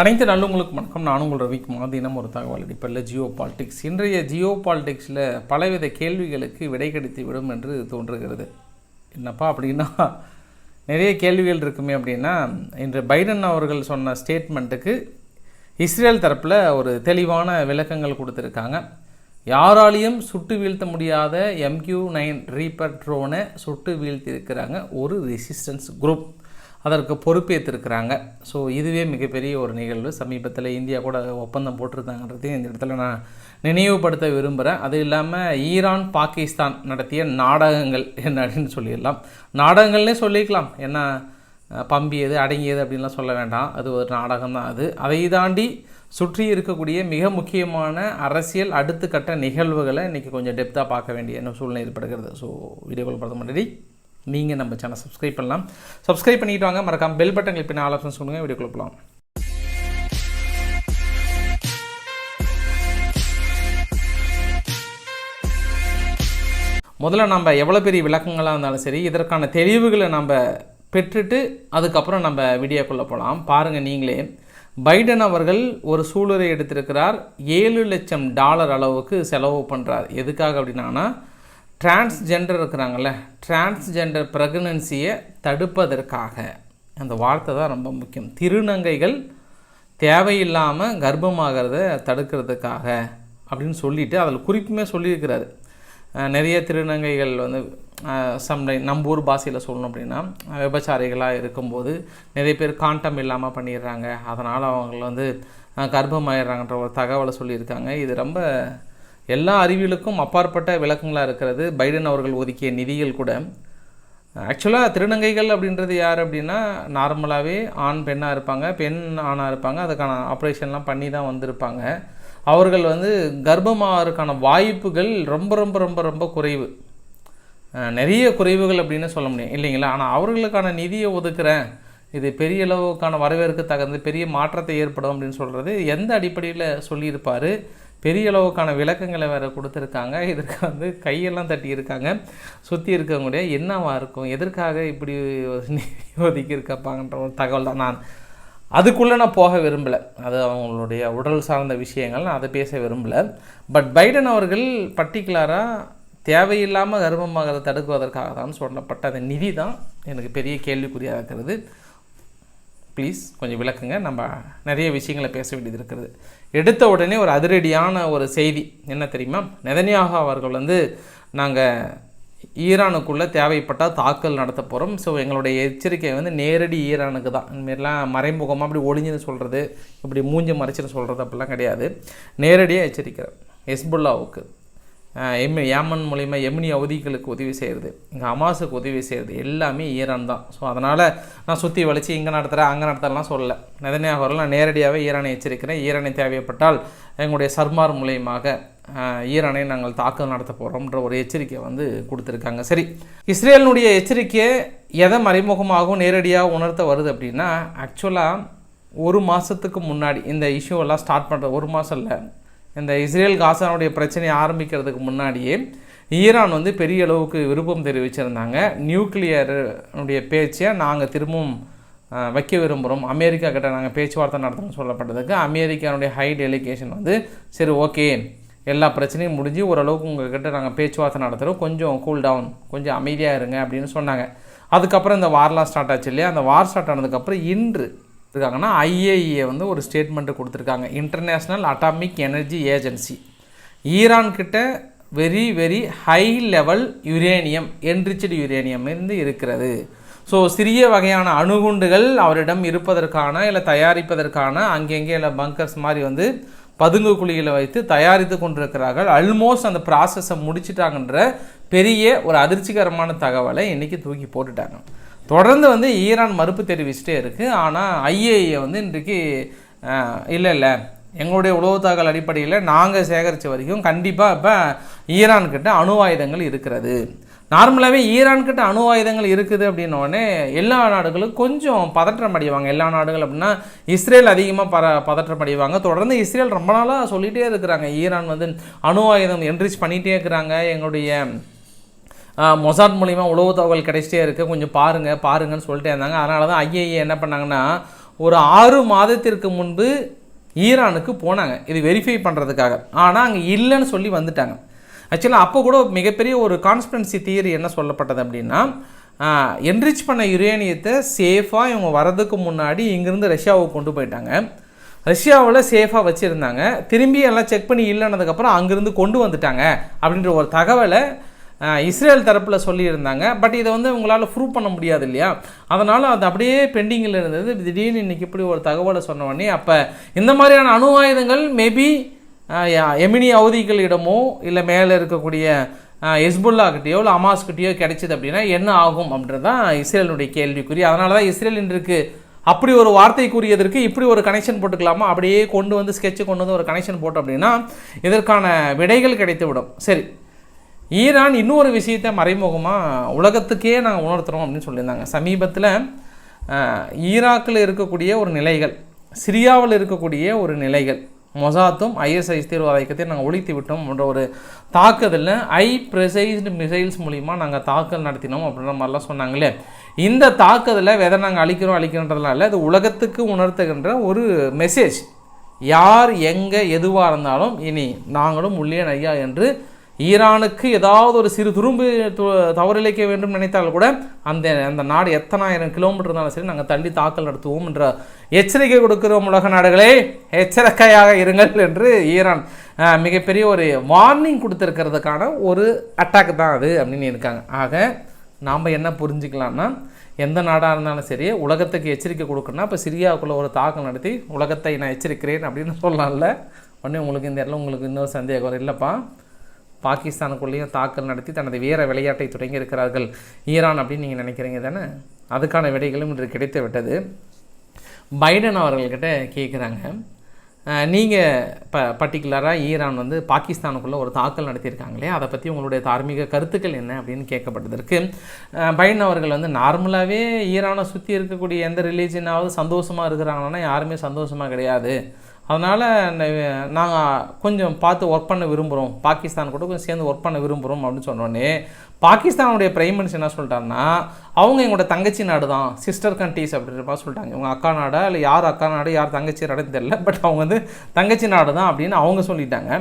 அனைத்து நல்லவங்களுக்கு வணக்கம். நான் உங்கள் ரவிக்குமார் தினம் ஒரு தகவல். அடிப்படையில் ஜியோ பாலிடிக்ஸ். இன்றைய ஜியோ பாலிடிக்ஸில் பலவித கேள்விகளுக்கு விடை கிடைத்து விடும் என்று தோன்றுகிறது. என்னப்பா அப்படின்னா நிறைய கேள்விகள் இருக்குமே அப்படின்னா இன்று பைடன் அவர்கள் சொன்ன ஸ்டேட்மெண்ட்டுக்கு இஸ்ரேல் தரப்பில் ஒரு தெளிவான விளக்கங்கள் கொடுத்துருக்காங்க. யாராலையும் சுட்டு வீழ்த்த முடியாத எம்கியூ நைன் ரீபர்ட்ரோனை சுட்டு வீழ்த்தியிருக்கிறாங்க. ஒரு ரெசிஸ்டன்ஸ் குரூப் அதற்கு பொறுப்பேற்றிருக்கிறாங்க ஸோ இதுவே மிகப்பெரிய ஒரு நிகழ்வு. சமீபத்தில் இந்தியா கூட ஒப்பந்தம் போட்டிருந்தாங்கன்றதையும் இந்த இடத்துல நான் நினைவுபடுத்த விரும்புகிறேன் அது இல்லாமல் ஈரான் பாகிஸ்தான் நடத்திய நாடகங்கள் என்ன அப்படின்னு சொல்லிடலாம். நாடகங்கள்னே சொல்லிக்கலாம். என்ன பம்பியது அடங்கியது அப்படின்லாம் சொல்ல வேண்டாம். அது ஒரு நாடகம் தான் அது. அதை தாண்டி சுற்றி இருக்கக்கூடிய மிக முக்கியமான அரசியல் அடுத்த கட்ட நிகழ்வுகளை இன்றைக்கி கொஞ்சம் டெப்த்தாக பார்க்க வேண்டிய என்ன சூழ்நிலை ஏற்படுகிறது. ஸோ வீடியோவில் பார்த்த முன்னாடி நீங்கள் நம்ம சேனல் சப்ஸ்கிரைப் பண்ணலாம். சப்ஸ்கிரைப் பண்ணிட்டு வாங்க. மறக்காம பெல் பட்டன் கிளிக் பண்ணி ஆல் ஆப்ஷன் சொல்லுங்கள் வீடியோ கொடுக்கலாம் முதல்ல நம்ம எவ்வளோ பெரிய விளக்கங்களாக இருந்தாலும் சரி இதற்கான தெளிவுகளை நம்ம பெற்றுட்டு அதுக்கப்புறம் நம்ம வீடியோக்குள்ளே போகலாம் பாருங்கள் நீங்களே. பைடன் அவர்கள் ஒரு சூளுரை எடுத்திருக்கிறார். ஏழு லட்சம் டாலர் அளவுக்கு செலவு பண்ணுறார் எதுக்காக அப்படின்னா டிரான்ஸ்ஜெண்டர் இருக்கிறாங்கல்ல டிரான்ஸ்ஜெண்டர் ப்ரெக்னன்சியை தடுப்பதற்காக. அந்த வார்த்தை தான் ரொம்ப முக்கியம். திருநங்கைகள் தேவையில்லாமல் கர்ப்பமாகிறத தடுக்கிறதுக்காக அப்படின்னு சொல்லிவிட்டு அதில் குறிப்புமே சொல்லியிருக்கிறாரு. நிறைய திருநங்கைகள் வந்து சம்டை நம்ம ஊர் பாஷையில் சொல்லணும் அப்படின்னா விபச்சாரிகளாக இருக்கும்போது நிறைய பேர் காண்டம் இல்லாமல் பண்ணிடுறாங்க. அதனால் அவங்க வந்து கர்ப்பமாயிடுறாங்கன்ற ஒரு தகவலை சொல்லியிருக்காங்க. இது ரொம்ப எல்லா அறிவியலுக்கும் அப்பாற்பட்ட விளக்கங்களாக இருக்கிறது. பைடன் அவர்கள் ஒதுக்கிய நிதிகள் கூட. ஆக்சுவலாக திருநங்கைகள் அப்படின்றது யார் அப்படின்னா நார்மலாகவே ஆண் பெண்ணாக இருப்பாங்க. பெண் ஆணாக இருப்பாங்க. அதுக்கான ஆப்ரேஷன்லாம் பண்ணி தான் வந்திருப்பாங்க. அவர்கள் வந்து கர்ப்பமாகறதுக்கான வாய்ப்புகள் ரொம்ப ரொம்ப ரொம்ப ரொம்ப குறைவு. நிறைய குறைவுகள் அப்படின்னு சொல்ல முடியும். இல்லைங்களா? ஆனால் அவர்களுக்கான நிதியை ஒதுக்குறேன். இது பெரிய அளவுக்கான வரவேற்கு தகுந்த பெரிய மாற்றத்தை ஏற்படும் அப்படின்னு சொல்கிறது எந்த அடிப்படையில் சொல்லியிருப்பார்? பெரிய அளவுக்கான விளக்கங்களை வேறு கொடுத்துருக்காங்க. இதற்கு வந்து கையெல்லாம் தட்டியிருக்காங்க. சுற்றி இருக்கவங்களுடைய என்னவாக இருக்கும்? எதற்காக இப்படி ஒதுக்கி இருக்காப்பாங்கன்ற ஒரு தகவல் தான் நான் அதுக்குள்ளே நான் போக விரும்பலை. அது அவங்களுடைய உடல் சார்ந்த விஷயங்கள் நான் அதை பேச விரும்பலை. பட் பைடன் அவர்கள் பர்டிகுலராக தேவையில்லாமல் கர்ப்பமாகிறத தடுக்குவதற்காக தான் சொல்லப்பட்ட அந்த நிதி தான் எனக்கு பெரிய கேள்விக்குறியாக இருக்கிறது. ப்ளீஸ் கொஞ்சம் விளக்குங்க. நம்ம நிறைய விஷயங்களை பேச வேண்டியது இருக்கிறது எடுத்த உடனே ஒரு அதிரடியான ஒரு செய்தி. என்ன தெரியுமா? நெதனியாக அவர்கள் வந்து நாங்கள் ஈரானுக்குள்ளே தேவைப்பட்டால் தாக்கல் நடத்த போகிறோம் ஸோ எங்களுடைய எச்சரிக்கை வந்து நேரடி ஈரானுக்கு தான். இந்தமாரிலாம் மறைமுகமாக அப்படி ஒளிஞ்சுன்னு சொல்கிறது இப்படி மூஞ்சி மறைச்சுன்னு சொல்கிறது அப்படிலாம் கிடையாது. நேரடியாக எச்சரிக்கிறேன் ஹெஸ்புல்லாவுக்கு. எம் ஏமன் மூலிமா எம்னி அவதிகளுக்கு உதவி செய்கிறது இங்கே அமாஸுக்கு உதவி செய்கிறது எல்லாமே ஈரான் தான். ஸோ அதனால் நான் சுற்றி வலித்து இங்கே நடத்துகிறேன் அங்கே நடத்துறலாம் சொல்லலை. நெதனியாக நான் நேரடியாகவே ஈரானை எச்சரிக்கிறேன். ஈரானை தேவைப்பட்டால் எங்களுடைய சர்மார் மூலியமாக ஈரானை நாங்கள் தாக்குதல் நடத்த போகிறோம்ன்ற ஒரு எச்சரிக்கை வந்து கொடுத்துருக்காங்க. சரி. இஸ்ரேலினுடைய எச்சரிக்கையை எதை மறைமுகமாகவும் நேரடியாக உணர்த்த வருது அப்படின்னா ஆக்சுவலாக ஒரு மாதத்துக்கு முன்னாடி இந்த இஷ்யூவெல்லாம் ஸ்டார்ட் பண்ணுற ஒரு மாதம் இல்லை. இந்த இஸ்ரேல் காசானுடைய பிரச்சனையை ஆரம்பிக்கிறதுக்கு முன்னாடியே ஈரான் வந்து பெரிய அளவுக்கு விருப்பம் தெரிவிச்சிருந்தாங்க. நியூக்ளியருடைய பேச்சை நாங்கள் திரும்பவும் வைக்க விரும்புகிறோம் அமெரிக்கா கிட்ட நாங்கள் பேச்சுவார்த்தை நடத்தணும்னு சொல்லப்பட்டதுக்கு அமெரிக்கானுடைய ஹை டெலிகேஷன் வந்து சரி ஓகே எல்லா பிரச்சனையும் முடிஞ்சு ஓரளவுக்கு உங்கள்கிட்ட நாங்கள் பேச்சுவார்த்தை நடத்துகிறோம் கொஞ்சம் கூல் டவுன் கொஞ்சம் அமைதியாக இருங்க அப்படின்னு சொன்னாங்க. அதுக்கப்புறம் இந்த வார்லாம் ஸ்டார்ட் ஆச்சு இல்லையா? அந்த வார் ஸ்டார்ட் ஆனதுக்கப்புறம் இன்று இருக்காங்கன்னா ஐஏஇஏ வந்து ஒரு ஸ்டேட்மெண்ட்டு கொடுத்துருக்காங்க. International atomic energy agency ஈரான்கிட்ட very very high level uranium enriched uranium இருந்து இருக்கிறது. ஸோ சிறிய வகையான அணுகுண்டுகள் அவரிடம் இருப்பதற்கான இல்லை தயாரிப்பதற்கான அங்கங்கே இல்லை பங்கர்ஸ் மாதிரி வந்து பதுங்கு குழியில் வைத்து தயாரித்து கொண்டிருக்கிறார்கள். ஆல்மோஸ்ட் அந்த ப்ராசஸை முடிச்சிட்டாங்கன்ற பெரிய ஒரு அதிர்ச்சிகரமான தகவலை இன்றைக்கி தூக்கி போட்டுட்டாங்க. தொடர்ந்து வந்து ஈரான் மறுப்பு தெரிவிச்சுட்டே இருக்குது ஆனால் ஐஏஏ வந்து இன்றைக்கு இல்லை இல்லை. எங்களுடைய உளவு அடிப்படையில் நாங்கள் சேகரித்த வரைக்கும் கண்டிப்பாக இப்போ ஈரான்கிட்ட அணு ஆயுதங்கள் இருக்கிறது. நார்மலாகவே ஈரான்கிட்ட அணு ஆயுதங்கள் இருக்குது அப்படின்னோடனே எல்லா நாடுகளும் கொஞ்சம் பதற்றம் அடைவாங்க. எல்லா நாடுகள் அப்படின்னா இஸ்ரேல் அதிகமாக பர பதற்றம் அடைவாங்க. தொடர்ந்து இஸ்ரேல் ரொம்ப நாளாக சொல்லிகிட்டே இருக்கிறாங்க. ஈரான் வந்து அணு ஆயுதம் என்ரிச் பண்ணிகிட்டே இருக்கிறாங்க. எங்களுடைய மொசாட் மூலிமா உளவு தகவல் கிடைச்சிட்டே இருக்குது கொஞ்சம் பாருங்கள் பாருங்கன்னு சொல்லிட்டே இருந்தாங்க. அதனால தான் ஐஏஏ என்ன பண்ணாங்கன்னா ஒரு ஆறு மாதத்திற்கு முன்பு ஈரானுக்கு போனாங்க. இது வெரிஃபை பண்ணுறதுக்காக ஆனால் அங்கே இல்லைன்னு சொல்லி வந்துட்டாங்க. ஆக்சுவலாக அப்போ கூட மிகப்பெரிய ஒரு கான்ஸ்பிரன்சி தியரி என்ன சொல்லப்பட்டது அப்படின்னா என்ரிச் பண்ண யுரேனியத்தை சேஃபாக இவங்க வரதுக்கு முன்னாடி இங்கேருந்து ரஷ்யாவுக்கு கொண்டு போயிட்டாங்க. ரஷ்யாவில் சேஃபாக வச்சுருந்தாங்க. திரும்பி எல்லாம் செக் பண்ணி இல்லைன்னதுக்கப்புறம் அங்கேருந்து கொண்டு வந்துட்டாங்க அப்படின்ற ஒரு தகவலை இஸ்ரேல் தரப்பில் சொல்லியிருந்தாங்க. பட் இதை வந்து உங்களால் ப்ரூவ் பண்ண முடியாது இல்லையா? அதனால் அது அப்படியே பெண்டிங்கில் இருந்தது. திடீர்னு இன்னைக்கு இப்படி ஒரு தகவலை சொன்ன அப்போ இந்த மாதிரியான அணு ஆயுதங்கள் மேபி எமினி அவதிகளிடமோ இல்லை மேலே இருக்கக்கூடிய ஹெஸ்புல்லாக்கிட்டேயோ இல்லை அமாஸ்கிட்டேயோ கிடைச்சிது அப்படின்னா என்ன ஆகும் அப்படின்றது தான் இஸ்ரேலுடைய கேள்விக்குறி. அதனால தான் இஸ்ரேல் இன்றைக்கு அப்படி ஒரு வார்த்தை கூறியதற்கு இப்படி ஒரு கனெக்ஷன் போட்டுக்கலாமா? அப்படியே கொண்டு வந்து ஸ்கெட்சு கொண்டு வந்து ஒரு கனெக்ஷன் போட்டோம் அப்படின்னா இதற்கான விடைகள் கிடைத்து விடும் சரி. ஈரான் இன்னொரு விஷயத்தை மறைமுகமாக உலகத்துக்கே நாங்கள் உணர்த்துறோம் அப்படின்னு சொல்லியிருந்தாங்க. சமீபத்தில் ஈராக்கில் இருக்கக்கூடிய ஒரு நிலைகள் சிரியாவில் இருக்கக்கூடிய ஒரு நிலைகள் மொசாத்தும் ஐஎஸ்ஐ தீவிரவாத இயக்கத்தையும் நாங்கள் ஒழித்து விட்டோம் என்ற ஒரு தாக்குதலில் ஐ ப்ரெசைஸ்டு மிசைல்ஸ் மூலிமா நாங்கள் தாக்கல் நடத்தினோம் அப்படின்ற மாதிரிலாம் சொன்னாங்களே. இந்த தாக்குதலை வெதை நாங்கள் அழிக்கிறோம் அழிக்கிறோன்றதுலாம் இல்லை இது உலகத்துக்கு உணர்த்துகின்ற ஒரு மெசேஜ் யார் எங்கே எதுவாக இருந்தாலும் இனி நாங்களும் உள்ளே ஐயா என்று ஈரானுக்கு ஏதாவது ஒரு சிறு துரும்பு தவறிழைக்க வேண்டும் நினைத்தால் கூட அந்த அந்த நாடு எத்தனாயிரம் கிலோமீட்டர் இருந்தாலும் சரி நாங்கள் தள்ளி தாக்கல் நடத்துவோம் என்ற எச்சரிக்கை கொடுக்கிறோம் உலக நாடுகளே. எச்சரிக்கையாக இருங்கள் என்று ஈரான் மிகப்பெரிய ஒரு வார்னிங் கொடுத்துருக்கிறதுக்கான ஒரு அட்டாக் தான் அது அப்படின்னு இருக்காங்க. ஆக நாம் என்ன புரிஞ்சுக்கலாம்னா எந்த நாடாக இருந்தாலும் சரி உலகத்துக்கு எச்சரிக்கை கொடுக்கணும்னா இப்போ சிரியாவுக்குள்ளே ஒரு தாக்கம் நடத்தி உலகத்தை நான் எச்சரிக்கிறேன் அப்படின்னு சொல்லலாம்ல. உடனே உங்களுக்கு இந்த இடத்துல உங்களுக்கு இன்னொரு சந்தேகம் இல்லைப்பா பாகிஸ்தானுக்குள்ளேயும் தாக்கல் நடத்தி தனது வீர விளையாட்டை தொடங்கி இருக்கிறார்கள் ஈரான் அப்படின்னு நீங்கள் நினைக்கிறீங்க தானே? அதுக்கான விடைகளும் இன்று கிடைத்து விட்டது பைடன் அவர்கள்கிட்ட கேட்குறாங்க நீங்கள் ப பர்டிகுலராக ஈரான் வந்து பாகிஸ்தானுக்குள்ளே ஒரு தாக்கல் நடத்தியிருக்காங்களே அதை பற்றி உங்களுடைய தார்மீக கருத்துக்கள் என்ன அப்படின்னு கேட்கப்பட்டதற்கு. பைடன் அவர்கள் வந்து நார்மலாகவே ஈரானை சுற்றி இருக்கக்கூடிய எந்த ரிலீஜனாவது சந்தோஷமாக இருக்கிறாங்கன்னா யாருமே சந்தோஷமாக கிடையாது. அதனால் நாங்கள் கொஞ்சம் பார்த்து ஒர்க் பண்ண விரும்புகிறோம் பாகிஸ்தான் கூட கொஞ்சம் சேர்ந்து ஒர்க் பண்ண விரும்புகிறோம் அப்படின்னு சொன்னோடனே பாகிஸ்தானுடைய பிரைம் மினிஸ்டர் என்ன சொல்லிட்டாருன்னா அவங்க எங்களோட தங்கச்சி நாடு தான் சிஸ்டர் கண்ட்ரிஸ் அப்படின்ற மாதிரி சொல்லிட்டாங்க. இவங்க அக்கா நாடா இல்லை யார் அக்கா நாடு யார் தங்கச்சி நாடுன்னு தெரியல பட் அவங்க வந்து தங்கச்சி நாடு தான் அப்படின்னு அவங்க சொல்லிட்டாங்க.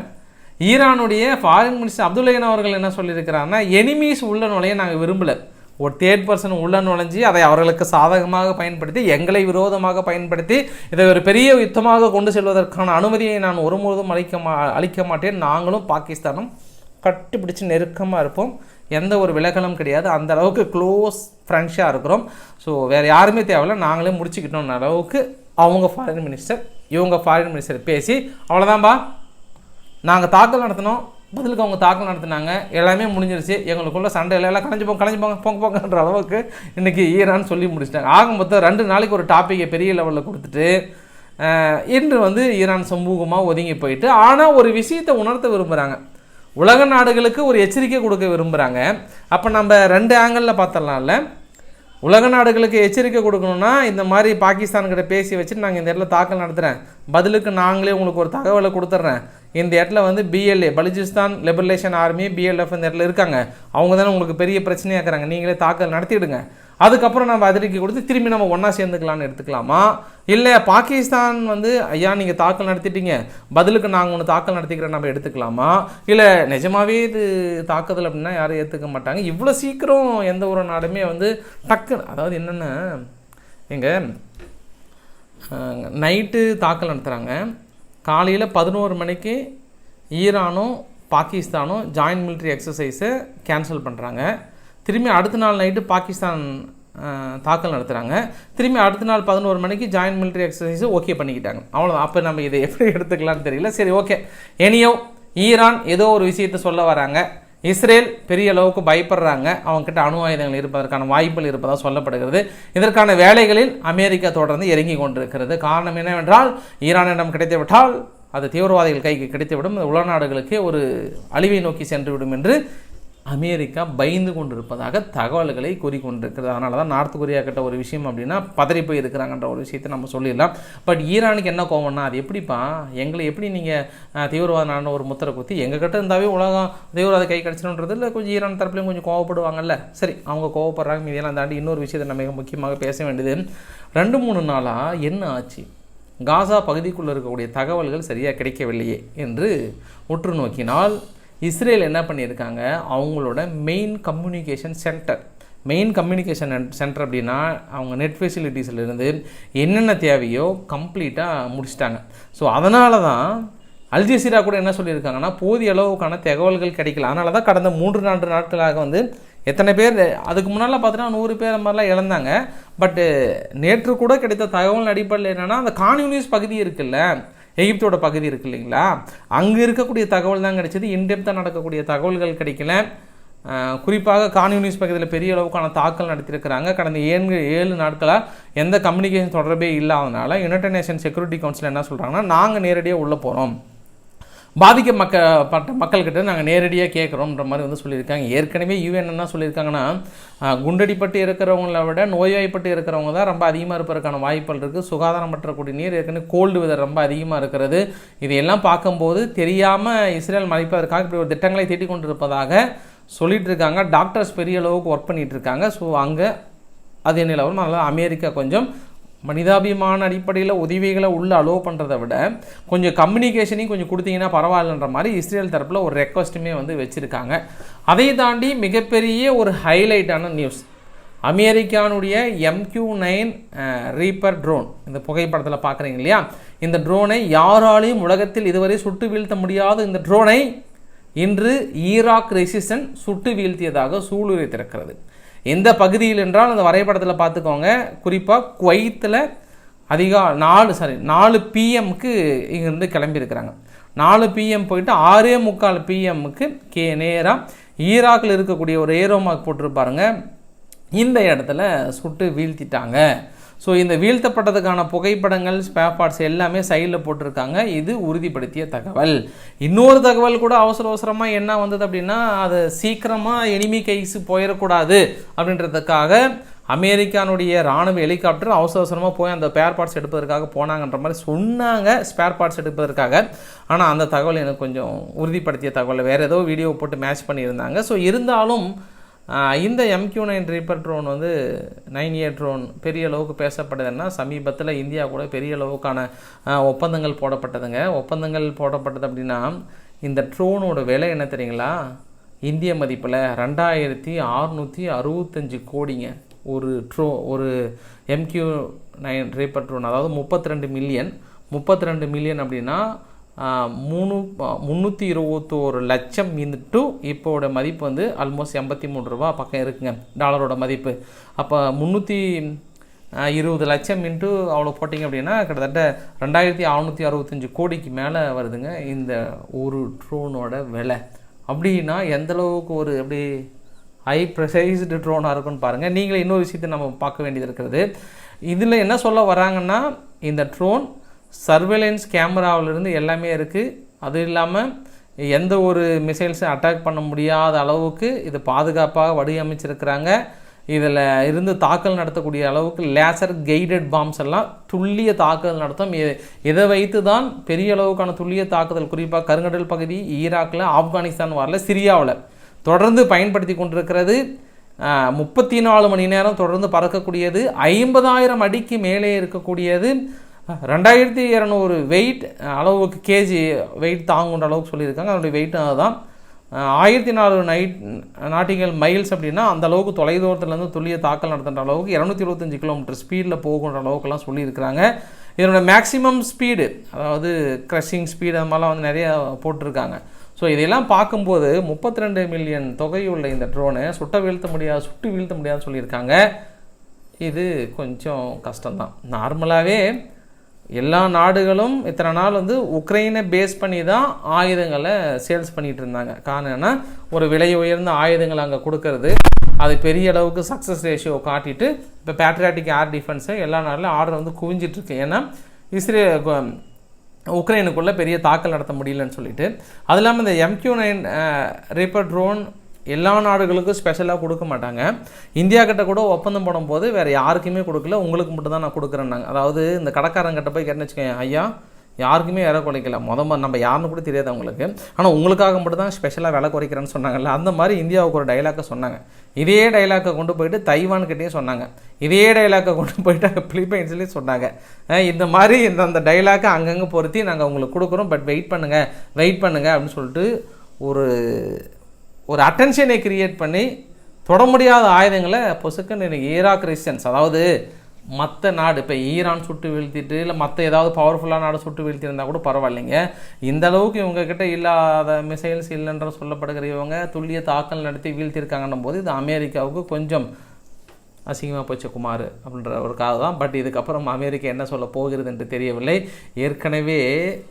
ஈரானுடைய ஃபாரின் மினிஸ்டர் அப்துல்லைன் அவர்கள் என்ன சொல்லியிருக்கிறாருன்னா எனிமீஸ் உள்ள நுழைய நாங்கள் விரும்பலை. ஒரு தேர்ட் பர்சன் உள்ள நுழைஞ்சி அதை அவர்களுக்கு சாதகமாக பயன்படுத்தி எங்களை விரோதமாக பயன்படுத்தி இதை ஒரு பெரிய யுத்தமாக கொண்டு செல்வதற்கான அனுமதியை நான் ஒருபோதும் அளிக்க மா அளிக்க மாட்டேன். நாங்களும் பாகிஸ்தானும் கட்டுப்பிடிச்சு நெருக்கமாக இருப்போம். எந்த ஒரு விலகலும் கிடையாது. அந்த அளவுக்கு க்ளோஸ் ஃப்ரெண்ட்ஸாக இருக்கிறோம். ஸோ வேறு யாருமே தேவையில்ல. நாங்களே முடிச்சுக்கிட்டோம்ன அளவுக்கு அவங்க ஃபாரின் மினிஸ்டர் இவங்க ஃபாரின் மினிஸ்டர் பேசி அவ்வளோதான்பா நாங்கள் தாக்கல் நடத்தினோம். பதிலுக்கு அவங்க தாக்கல் நடத்தினாங்க. எல்லாமே முடிஞ்சிருச்சு. எங்களுக்குள்ள சண்டையில் எல்லாம் கலைஞ்சு போங்க கலைஞ்சு போங்க போங்க போங்கன்ற அளவுக்கு இன்றைக்கி ஈரான் சொல்லி முடிச்சிட்டாங்க. ஆகும் மொத்தம் ரெண்டு நாளைக்கு ஒரு டாப்பிக்கை பெரிய லெவலில் கொடுத்துட்டு இன்று வந்து ஈரான் சமூகமாக ஒதுங்கி போயிட்டு ஆனால் ஒரு விஷயத்தை உணர்த்த விரும்புகிறாங்க உலக நாடுகளுக்கு ஒரு எச்சரிக்கை கொடுக்க விரும்புகிறாங்க அப்போ நம்ம ரெண்டு ஆங்கிளில் பார்த்துடலாம்ல. உலக நாடுகளுக்கு எச்சரிக்கை கொடுக்கணும்னா இந்த மாதிரி பாகிஸ்தான்கிட்ட பேசி வச்சுட்டு நாங்கள் இந்த இடத்துல தாக்கல் நடத்துகிறேன் பதிலுக்கு நாங்களே உங்களுக்கு ஒரு தகவலை கொடுத்துட்றேன் இந்த இடத்துல வந்து BLA Balochistan liberation army BLF இந்த இடத்துல இருக்காங்க. அவங்க தானே உங்களுக்கு பெரிய பிரச்சனையாக இருக்கிறாங்க. நீங்களே தாக்கல் நடத்திடுங்க. அதுக்கப்புறம் நம்ம அதிரிக்கை கொடுத்து திரும்பி நம்ம ஒன்றா சேர்ந்துக்கலான்னு எடுத்துக்கலாமா? இல்லை பாகிஸ்தான் வந்து ஐயா நீங்கள் தாக்கல் நடத்திட்டீங்க. பதிலுக்கு நாங்கள் ஒன்று தாக்கல் நடத்திக்கிறோம் நம்ம எடுத்துக்கலாமா? இல்லை நிஜமாவே இது தாக்குதல் அப்படின்னா யாரும் ஏற்றுக்க மாட்டாங்க. இவ்வளோ சீக்கிரம் எந்த ஒரு நாடுமே வந்து டக்கு அதாவது என்னென்ன எங்கள் நைட்டு தாக்கல் நடத்துகிறாங்க காலையில் பதினோரு மணிக்கு ஈரானும் பாகிஸ்தானும் ஜாயின்ட் மிலிட்ரி எக்ஸசைஸை கேன்சல் பண்ணுறாங்க திரும்பி அடுத்த நாள் நைட்டு பாகிஸ்தான் தாக்கல் நடத்துகிறாங்க திரும்பி அடுத்த நாள் பதினோரு மணிக்கு ஜாயின்ட் மிலிட்ரி எக்ஸசைஸை ஓகே பண்ணிக்கிட்டாங்க. அவ்வளோதான் அப்போ நம்ம இதை எப்படி எடுத்துக்கலாம்னு தெரியல. சரி ஓகே எனியோ ஈரான் ஏதோ ஒரு விஷயத்த சொல்ல வராங்க. இஸ்ரேல் பெரிய அளவுக்கு பயப்படுறாங்க. அவங்ககிட்ட அணு ஆயுதங்கள் இருப்பதற்கான வாய்ப்புகள் இருப்பதாக சொல்லப்படுகிறது. இதற்கான வேலைகளில் அமெரிக்கா தொடர்ந்து இறங்கி கொண்டிருக்கிறது. காரணம் என்னவென்றால் ஈரானிடம் கிடைத்துவிட்டால் அது தீவிரவாதிகள் கைக்கு கிடைத்துவிடும். உலக நாடுகளுக்கே ஒரு அழிவை நோக்கி சென்றுவிடும் என்று அமெரிக்கா பயந்து கொண்டிருப்பதாக தகவல்களை கூறிக்கொண்டிருக்கிறது. அதனால தான் நார்த் கொரியா கிட்ட ஒரு விஷயம் அப்படின்னா பதறி போய் இருக்கிறாங்கன்ற ஒரு விஷயத்தை நம்ம சொல்லிடலாம். பட் ஈரானுக்கு என்ன கோவம்னா அது எப்படிப்பா? எங்களை எப்படி நீங்கள் தீவிரவாத நாடுன்னு ஒரு முத்திரை குத்தி எங்கள் கிட்ட இருந்தாவே உலகம் தீவிரவாத கை கடிச்சிடும்ன்றது இல்லை கொஞ்சம் ஈரான் தரப்புலையும் கொஞ்சம் கோவப்படுவாங்கல்ல? சரி அவங்க கோவப்படுறாங்க. மீதியெல்லாம் தாண்டி இன்னொரு விஷயத்தை நம்ம மிக முக்கியமாக பேச வேண்டியது ரெண்டு மூணு நாளாக என்ன ஆச்சு? காசா பகுதிக்குள்ளே இருக்கக்கூடிய தகவல்கள் சரியாக கிடைக்கவில்லையே என்று உற்று நோக்கினால் இஸ்ரேல் என்ன பண்ணியிருக்காங்க? அவங்களோட main communication centre main communication centre அப்படின்னா அவங்க நெட் ஃபெசிலிட்டிஸ்லேருந்து என்னென்ன தேவையோ கம்ப்ளீட்டாக முடிச்சிட்டாங்க. ஸோ அதனால தான் அல்ஜசீரா கூட என்ன சொல்லியிருக்காங்கன்னா போதிய அளவுக்கான தகவல்கள் கிடைக்கல. அதனால தான் கடந்த மூன்று நான்கு நாட்களாக வந்து எத்தனை பேர் அதுக்கு முன்னால் பார்த்தீங்கன்னா நூறு பேர் அந்த மாதிரிலாம் இழந்தாங்க. பட்டு நேற்று கூட கிடைத்த தகவல் அடிப்படையில் என்னென்னா அந்த கான்யூனிஸ் பகுதி இருக்குல்ல எகிப்தோட பகுதி இருக்கு இல்லைங்களா? அங்கே இருக்கக்கூடிய தகவல் தான் கிடைச்சது. இன்டெப்த்தாக நடக்கக்கூடிய தகவல்கள் கிடைக்கல. குறிப்பாக கான்யூனிஸ் பகுதியில் பெரிய அளவுக்கான தாக்கல் நடத்தியிருக்கிறாங்க. கடந்த ஏழு ஏழு நாட்களாக எந்த கம்யூனிகேஷன் தொடர்பே இல்லாதனால யுனைடெட் நேஷன் செக்யூரிட்டி கவுன்சில் என்ன சொல்கிறாங்கன்னா நாங்கள் நேரடியாக உள்ளே போகிறோம் பாதிக்க மக்க பட்ட மக்கள்கிட்ட நாங்கள் நேரடியாக கேட்குறோன்ற மாதிரி வந்து சொல்லியிருக்காங்க. ஏற்கனவே யூஎன் என்ன சொல்லியிருக்காங்கன்னா குண்டடிப்பட்டு இருக்கிறவங்கள விட நோய்வாய்ப்பட்டு இருக்கிறவங்க தான் ரொம்ப அதிகமாக இருப்பதற்கான வாய்ப்புகள் இருக்குது சுகாதாரமற்ற குடிநீர் ஏற்கனவே கோல்டு வெதர் ரொம்ப அதிகமாக இருக்கிறது. இதையெல்லாம் பார்க்கும்போது தெரியாமல் இஸ்ரேல் மறைப்பதற்காக இப்படி ஒரு திட்டங்களை தீட்டிக் கொண்டிருப்பதாக சொல்லிட்டு இருக்காங்க டாக்டர்ஸ் பெரிய அளவுக்கு ஒர்க் பண்ணிகிட்டு இருக்காங்க ஸோ அங்கே அதே நிலவரம் அதனால் அமெரிக்கா கொஞ்சம் மனிதாபிமான அடிப்படையில் உதவிகளை உள்ள அலோவ் பண்ணுறதை விட கொஞ்சம் கம்யூனிகேஷனையும் கொஞ்சம் கொடுத்தீங்கன்னா பரவாயில்லன்ற மாதிரி இஸ்ரேல் தரப்பில் ஒரு ரெக்வஸ்ட்டுமே வந்து வச்சுருக்காங்க. அதை தாண்டி மிகப்பெரிய ஒரு ஹைலைட்டான நியூஸ் அமெரிக்கானுடைய எம்கியூ நைன் ரீப்பர் ட்ரோன் இந்த புகைப்படத்தில் பார்க்குறீங்க இல்லையா? இந்த ட்ரோனை யாராலையும் உலகத்தில் இதுவரை சுட்டு வீழ்த்த முடியாத இந்த ட்ரோனை இன்று ஈராக் ரெசிஸ்டன் சுட்டு வீழ்த்தியதாக சூளுரைத்திருக்கிறது எந்த பகுதியில் என்றால் அந்த வரைபடத்தில் பார்த்துக்கோங்க. குறிப்பாக குவைத்தில் அதிகா நாலு சாரி நாலு பிஎம்க்கு இங்கேருந்து கிளம்பியிருக்கிறாங்க. நாலு பிஎம் போயிட்டு ஆறே முக்கால் பிஎம்முக்கு கே நேராக ஈராக்கில் இருக்கக்கூடிய ஒரு ஏரோமார்க் போட்டிருப்பாருங்க. இந்த இடத்துல சுட்டு வீழ்த்திட்டாங்க. ஸோ இந்த வீழ்த்தப்பட்டதுக்கான புகைப்படங்கள் ஸ்பேர் பார்ட்ஸ் எல்லாமே சைடில் போட்டிருக்காங்க. இது உறுதிப்படுத்திய தகவல். இன்னொரு தகவல் கூட அவசர அவசரமாக என்ன வந்தது அப்படின்னா அது சீக்கிரமாக எனிமி கைஸ் போயிடக்கூடாது அப்படின்றதுக்காக அமெரிக்கானுடைய ராணுவ ஹெலிகாப்டர் அவசர அவசரமாக போய் அந்த ஸ்பேர் பார்ட்ஸ் எடுப்பதற்காக போனாங்கன்ற மாதிரி சொன்னாங்க. ஸ்பேர் பார்ட்ஸ் எடுப்பதற்காக. ஆனால் அந்த தகவல் எனக்கு கொஞ்சம் உறுதிப்படுத்திய தகவல். வேறு ஏதோ வீடியோ போட்டு மேட்ச் பண்ணியிருந்தாங்க. ஸோ இருந்தாலும் இந்த எம்கியூ நைன் ரீப்பர் ட்ரோன் வந்து நைன் இயர் ட்ரோன் பெரிய அளவுக்கு பேசப்படுதுன்னா சமீபத்தில் இந்தியா கூட பெரிய அளவுக்கான ஒப்பந்தங்கள் போடப்பட்டதுங்க. ஒப்பந்தங்கள் போடப்பட்டது அப்படின்னா இந்த ட்ரோனோட விலை என்ன தெரியுங்களா? இந்திய மதிப்பில் ரெண்டாயிரத்தி அறுநூற்றி அறுபத்தஞ்சு கோடிங்க. ஒரு ட்ரோ ஒரு எம்கியூ நைன் ரீப்பர் ட்ரோன் அதாவது முப்பத்தி ரெண்டு மில்லியன் முப்பத்தி ரெண்டு மில்லியன் அப்படின்னா மூணு முந்நூற்றி இருபத்தோரு லட்சம் இன்ட்டு இப்போட மதிப்பு வந்து ஆல்மோஸ்ட் எண்பத்தி மூணு ரூபா பக்கம் இருக்குங்க டாலரோட மதிப்பு. அப்போ முந்நூற்றி இருபது லட்சம் இன்ட்டு அவ்வளோ போட்டிங்க அப்படின்னா கிட்டத்தட்ட ரெண்டாயிரத்தி அறநூற்றி அறுபத்தஞ்சு கோடிக்கு மேலே வருதுங்க இந்த ஒரு ட்ரோனோட விலை. அப்படின்னா எந்தளவுக்கு ஒரு எப்படி ஹை ப்ரெசைஸ்டு ட்ரோனாக இருக்குன்னு பாருங்கள் நீங்களே இன்னொரு விஷயத்தை நம்ம பார்க்க வேண்டியது இருக்கிறது. இதில் என்ன சொல்ல வராங்கன்னா இந்த ட்ரோன் சர்வேலன்ஸ் கேமராவிலிருந்து எல்லாமே இருக்குது அது இல்லாமல் எந்த ஒரு மிசைல்ஸும் அட்டாக் பண்ண முடியாத அளவுக்கு இது பாதுகாப்பாக வடிவமைச்சிருக்கிறாங்க. இதில் இருந்து தாக்கல் நடத்தக்கூடிய அளவுக்கு லேசர் கைடட் பாம்ஸ் எல்லாம் துல்லிய தாக்குதல் நடத்தும். இதை வைத்து தான் பெரிய அளவுக்கான துல்லிய தாக்குதல் குறிப்பாக கருங்கடல் பகுதி ஈராக்கில் ஆப்கானிஸ்தான் வரல சிரியாவில். தொடர்ந்து பயன்படுத்தி கொண்டிருக்கிறது. முப்பத்தி நாலு மணி நேரம் தொடர்ந்து பறக்கக்கூடியது. ஐம்பதாயிரம் அடிக்கு மேலே இருக்கக்கூடியது. ரெண்டாயிரத்தி இரநூறு வெயிட் அளவுக்கு கேஜி வெயிட் தாங்குன்ற அளவுக்கு சொல்லியிருக்காங்க. அதனுடைய வெயிட் அதுதான். ஆயிரத்தி நாலு நைட் நாட்டிகள் மைல்ஸ் அப்படின்னா அந்த அளவுக்கு தொலைதூரத்துலேருந்து துல்லிய தாக்கல் நடத்துகிற அளவுக்கு இரநூத்தி இருபத்தஞ்சி கிலோமீட்டர் ஸ்பீடில் போகுன்ற அளவுக்குலாம் சொல்லியிருக்கிறாங்க. இதனோட மேக்ஸிமம் ஸ்பீடு அதாவது க்ரஷிங் ஸ்பீடு அது மாதிரிலாம் வந்து நிறைய போட்டிருக்காங்க. ஸோ இதையெல்லாம் பார்க்கும்போது முப்பத்தி ரெண்டு மில்லியன் தொகையுள்ள இந்த ட்ரோனை சுட்ட வீழ்த்த முடியாது சுட்டு வீழ்த்த முடியாதுன்னு சொல்லியிருக்காங்க. இது கொஞ்சம் கஷ்டம்தான். நார்மலாகவே எல்லா நாடுகளும் இத்தனை நாள் வந்து உக்ரைனை பேஸ் பண்ணி தான் ஆயுதங்களை சேல்ஸ் பண்ணிட்டு இருந்தாங்க. காரணம்னா ஒரு விலை உயர்ந்த ஆயுதங்களை அங்கே கொடுக்கறது. அது பெரிய அளவுக்கு சக்ஸஸ் ரேஷியோ காட்டிட்டு இப்போ பேட்ரியாட்டிக் ஏர் டிஃபென்ஸு எல்லா நாட்டிலும் ஆர்டர் வந்து குவிஞ்சிட்டு இருக்கு. ஏன்னா இஸ்ரே உக்ரைனுக்குள்ளே பெரிய தாக்கல் நடத்த முடியலன்னு சொல்லிட்டு. அது இல்லாமல் இந்த எம்கியூ நைன் ரீப்பர் ட்ரோன் எல்லா நாடுகளுக்கும் ஸ்பெஷலாக கொடுக்க மாட்டாங்க. இந்தியா கிட்ட கூட ஒப்பந்தம் போடும்போது வேறு யாருக்குமே கொடுக்கல. உங்களுக்கு மட்டும் தான் நான் கொடுக்குறேன்னாங்க. அதாவது இந்த கடைக்காரங்கிட்ட போய் கேட்டேன்னு வச்சுக்கோங்க ஐயா யாருக்குமே விலை குறைக்கல. முத நம்ம யாருன்னு கூட தெரியாது அவங்களுக்கு. ஆனால் உங்களுக்காக மட்டும் தான் ஸ்பெஷலாக விலை குறைக்கிறேன்னு சொன்னாங்கல்ல. அந்த மாதிரி இந்தியாவுக்கு ஒரு டைலாக்கை சொன்னாங்க. இதே டைலாக்கை கொண்டு போயிட்டு தைவான் கிட்டேயும் சொன்னாங்க. இதே டைலாக்கை கொண்டு போயிட்டு பிலிப்பைன்ஸ்லேயும் சொன்னாங்க. இந்த மாதிரி இந்த அந்த டைலாக்கை அங்கங்கே பொருத்தி நாங்கள் உங்களுக்கு கொடுக்குறோம். பட் வெயிட் பண்ணுங்கள் வெயிட் பண்ணுங்கள் அப்படின்னு சொல்லிட்டு ஒரு ஒரு அட்டென்ஷனை கிரியேட் பண்ணி தொட முடியாத ஆயுதங்களை பொசுக்குன்னு ஈராக் கிறிஸ்டியன்ஸ். அதாவது மற்ற நாடு இப்போ ஈரான் சுட்டு வீழ்த்திட்டு இல்லை மற்ற ஏதாவது பவர்ஃபுல்லான நாடு சுட்டு வீழ்த்திருந்தா கூட பரவாயில்லைங்க. இந்த அளவுக்கு இவங்க கிட்ட இல்லாத மிசைல்ஸ் இல்லைன்ற சொல்லப்படுகிற இவங்க துல்லிய தாக்கல் நடத்தி வீழ்த்திருக்காங்கன்னும் போது இது அமெரிக்காவுக்கு கொஞ்சம் அசிங்கமாக போச்சு குமார் அப்படின்ற ஒரு காது தான். பட் இதுக்கப்புறம் அமெரிக்கா என்ன சொல்ல போகிறது என்று தெரியவில்லை. ஏற்கனவே